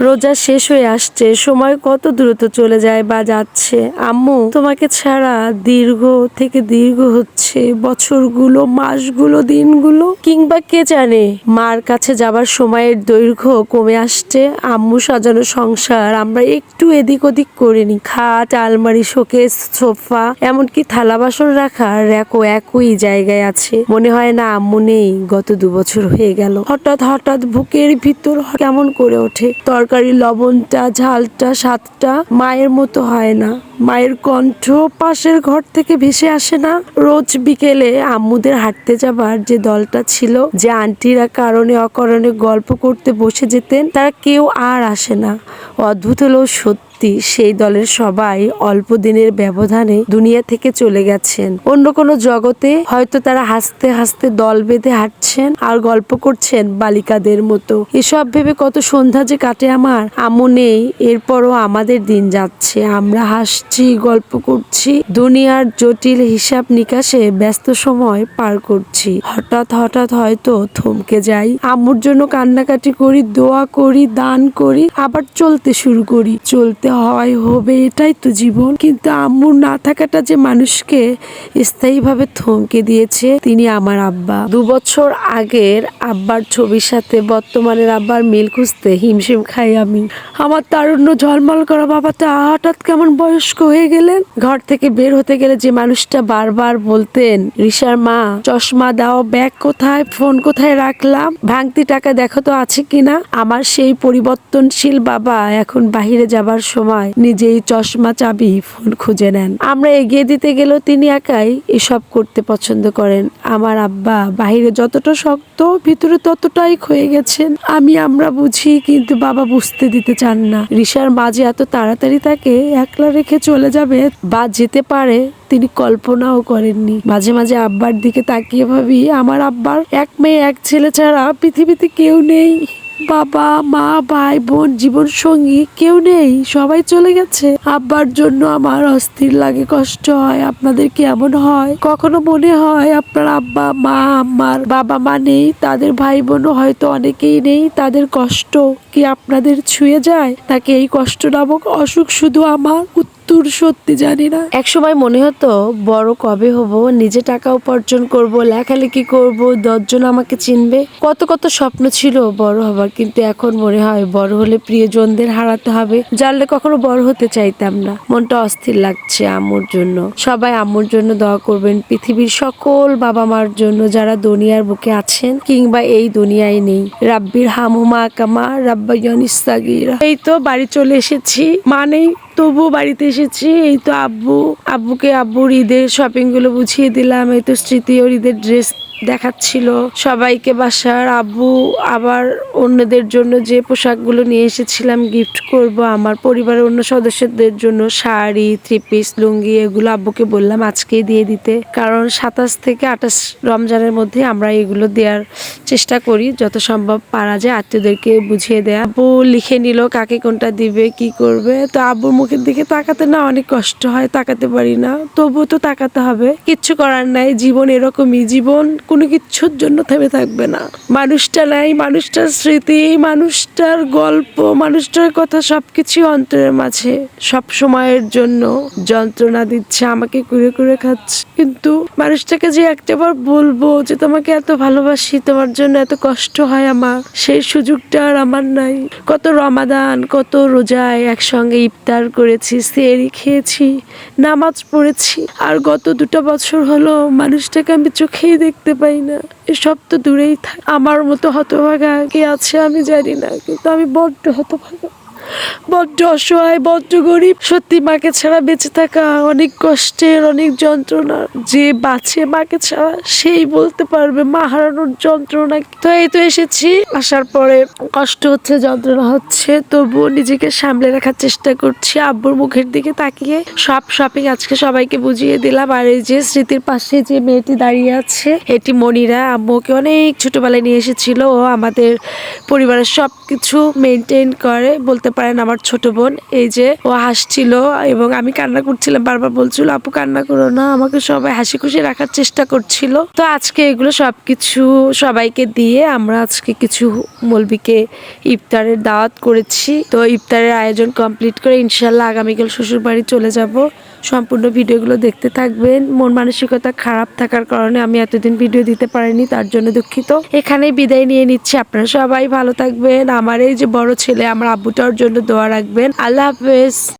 রোজা শেষ হয়ে আসছে, সময় কত দ্রুত চলে যায় বা যাচ্ছে? আম্মু, তোমাকে ছাড়া দীর্ঘ থেকে দীর্ঘ হচ্ছে, বছরগুলো, মাসগুলো, দিনগুলো। কিংবা কে জানে, মার কাছে যাবার সময়ের দৈর্ঘ্য কমে আসছে, আম্মু সাজানো সংসার আমরা একটু এদিক ওদিক করিনি। খাট, আলমারি, শোকেস, সোফা, এমনকি থালা বাসন রাখা র্যাকও একই জায়গায় আছে। মনে হয় না আম্মু নেই, গত দু বছর হয়ে গেল। হঠাৎ হঠাৎ বুকের ভিতর কেমন করে ওঠে? তরকারি লবণটা, ঝালটা, স্বাদটা মায়ের মতো হয় না। মায়ের কণ্ঠ পাশের ঘর থেকে ভেসে আসে না। রোজ বিকেলে আম্মুদের হাঁটতে যাবার যে দলটা ছিল, যে আন্টিরা কারণে অকারণে গল্প করতে বসে যেতেন, তারা কেউ আর আসে না। অদ্ভুত হলেও সত্যি সেই দলের সবাই অল্প দিনের ব্যবধানে দুনিয়া থেকে চলে গেছেন। অন্য কোনো জগতে হয়তো তারা হাসতে হাসতে দল বেঁধে হাঁটছেন আর গল্প করছেন বালিকাদের মতো। এসব ভেবে কত সন্ধ্যা যে কাটে আমার আম্মু নেই। এরপরও আমাদের দিন যাচ্ছে। আমরা হাসছি, গল্প করছি, দুনিয়ার জটিল হিসাব নিকাশে ব্যস্ত সময় পার করছি। হঠাৎ হঠাৎ হয়তো থমকে যাই। আম্মুর জন্য কান্নাকাটি করি, দোয়া করি, দান করি, আবার চলতে শুরু করি। চলতে হয়, হবে, এটাই তো জীবন। কিন্তু আম্মুর না থাকাটা যে মানুষকে স্থায়ীভাবে থমকে দিয়েছে, তিনি আমার আব্বা। দু বছর আগের আব্বার ছবির সাথে বর্তমানের আব্বার মিল খুঁজতে হিমশিম খাই আমি। আমার তারুণ্য ঝলমল করা বাবাটা হঠাৎ কেমন বয়স্ক হয়ে গেলেন। ঘর থেকে বের হতে গেলে যে মানুষটা বারবার বলতেন ঋষার মা, চশমা দাও, ব্যাগ কোথায়, ফোন কোথায় রাখলাম? ভাঙতি টাকা দেখো তো আছে কিনা? আমার সেই পরিবর্তনশীল বাবা এখন বাহিরে যাবার সময় নিজেই চশমা, চাবি, ফোন খুঁজে নেন। আমরা এগিয়ে দিতে গেলেও তিনি একাই এসব করতে পছন্দ করেন। আমার আব্বা বাহিরে যতটা শক্ত, ভিতরে ততটাই ক্ষয়ে গেছেন। আমি, আমরা বুঝি, কিন্তু বাবা বুঝতে দিতে চান না। রিসার মাঝে এত তাড়াতাড়ি তাকে একলা রেখে চলে যাবে বা যেতে পারে, তিনি কল্পনাও করেননি। মাঝে মাঝে আব্বার দিকে তাকিয়ে ভাবি, আমার আব্বার এক মেয়ে, এক ছেলে ছাড়া পৃথিবীতে কেউ নেই। বাবা, মা, ভাই, বোন জীবন সঙ্গী কেউ নেই, সবাই চলে গেছে। আব্বার জন্য আমার অস্থির লাগে, কষ্ট হয়, আপনাদের কেমন হয়? কখনো মনে হয় আপনার আব্বা, মা আমার বাবা মা নেই, তাদের ভাই বোনও হয়তো অনেকেই নেই, তাদের কষ্ট কি আপনাদের ছুঁয়ে যায়? নাকি এই কষ্ট নামক অসুখ শুধু আমার? উত্তর সত্যি জানি না। এক সময় মনে হতো, বড় কবে হব, নিজে টাকা উপার্জন করব, লেখালেখি করব, দশজন আমাকে চিনবে। কত কত স্বপ্ন ছিল বড় হবার, কিন্তু এখন মনে হয় বড় হলে প্রিয়জনদের হারাতে হবে, জানলে কখনো বড় হতে চাইতাম না। মনটা অস্থির লাগছে আম্মুর জন্য। সবাই আম্মুর জন্য দোয়া করবেন, পৃথিবীর সকল বাবা মার জন্য যারা দুনিয়ার বুকে আছেন, কিংবা এই দুনিয়ায় নেই। রাব্বির হামুমা কামা রাব্বাইয়ানিসাগিরা এই তো বাড়ি চলে এসেছি মা নেই তবুও বাড়িতে এসেছি। এই তো আব্বু। আব্বুকে আব্বুর ঈদের শপিংগুলো বুঝিয়ে দিলাম। এই তো স্মৃতি ওর ঈদের ড্রেস দেখাচ্ছিল। সবাইকে বাসার আব্বু আবার অন্যদের জন্য যে পোশাকগুলো নিয়ে এসেছিলাম গিফট করব, আমার পরিবারের অন্য সদস্যদের জন্য শাড়ি থ্রি পিস লুঙ্গি, এগুলো আব্বুকে বললাম আজকেই দিয়ে দিতে। কারণ সাতাশ থেকে আঠাশ রমজানের মধ্যে আমরা এগুলো দেওয়ার চেষ্টা করি, যত সম্ভব পারা যায়, আত্মীয়দেরকে বুঝিয়ে দেয়া। আব্বু লিখে নিল, কাকে কোনটা দিবে, কি করবে? তো আব্বুর মুখের দিকে তাকাতে না অনেক কষ্ট হয়, তাকাতে পারি না। তবুও তো তাকাতে হবে। কিচ্ছু করার নাই, জীবন এরকমই। জীবন কোনো কিচ্ছুর জন্য থেমে থাকবে না। মানুষটা নাই, মানুষটার স্মৃতি, মানুষটার গল্প, মানুষটার কথা সবকিছু অন্তরের মাঝে। সব সময়ের জন্য যন্ত্রণা দিচ্ছে, আমাকে কুড়ে কুড়ে খাচ্ছে। কিন্তু মানুষটাকে যে একটাবার বলব যে, তোমাকে এত ভালোবাসি, তোমার জন্য এত কষ্ট হয় আমার। সেই সুযোগটা আর আমার নাই। কত রমাদান, কত রোজায় একসঙ্গে ইফতার করেছি, সেরি খেয়েছি, নামাজ পড়েছি। আর গত দুটো বছর হলো মানুষটাকে আমি চোখেই দেখতে পাই না। এসব তো দূরেই থাক। আমার মতো হতভাগা কে আছে আমি জানি না, কিন্তু আমি বড্ড হতভাগা। বড্ড অসহায়, বড্ড গরিব। সত্যি মাকে ছাড়া বেঁচে থাকা অনেক কষ্টের, অনেক যন্ত্রণা। যে বাঁচে মাকে ছাড়া সেই বলতে পারবে, মা হারানোর যন্ত্রণা তো এই তো এসেছি। আসার পরে কষ্ট হচ্ছে, যন্ত্রণা হচ্ছে। তবুও নিজেকে সামলে রাখার চেষ্টা করছি। আব্বুর মুখের দিকে তাকিয়ে সব শপিং আজকে সবাইকে বুঝিয়ে দিলাম। আর এই যে স্মৃতির পাশে যে মেয়েটি দাঁড়িয়ে আছে, এটি মনিরা। আম্মুকে অনেক ছোটবেলায় নিয়ে এসেছিল। ও আমাদের পরিবারের সব কিছু মেনটেন করে, বলতে পারেন আমার ছোট বোন। এই যে ও হাসছিল এবং আমি কান্না করছিলাম, বারবার বলছিল, আপু, কান্না করো না। আমাকে সবাই হাসি খুশি রাখার চেষ্টা করছিল। তো আজকে এগুলো সবকিছু সবাইকে দিয়ে আমরা আজকে কিছু মলবিকে ইফতারের দাওয়াত করেছি। তো ইফতারের আয়োজন কমপ্লিট করে ইনশাল্লাহ আগামীকাল শ্বশুর বাড়ি চলে যাব। সম্পূর্ণ ভিডিওগুলো দেখতে থাকবেন। মন মানসিকতা খারাপ থাকার কারণে আমি এতদিন ভিডিও দিতে পারিনি, তার জন্য দুঃখিত। এখানে বিদায় নিয়ে নিচ্ছি। আপনারা সবাই ভালো থাকবেন। আমার এই যে বড় ছেলে, আমার আব্বুটার জন্য দোয়া রাখবেন। আল্লাহ হাফেজ।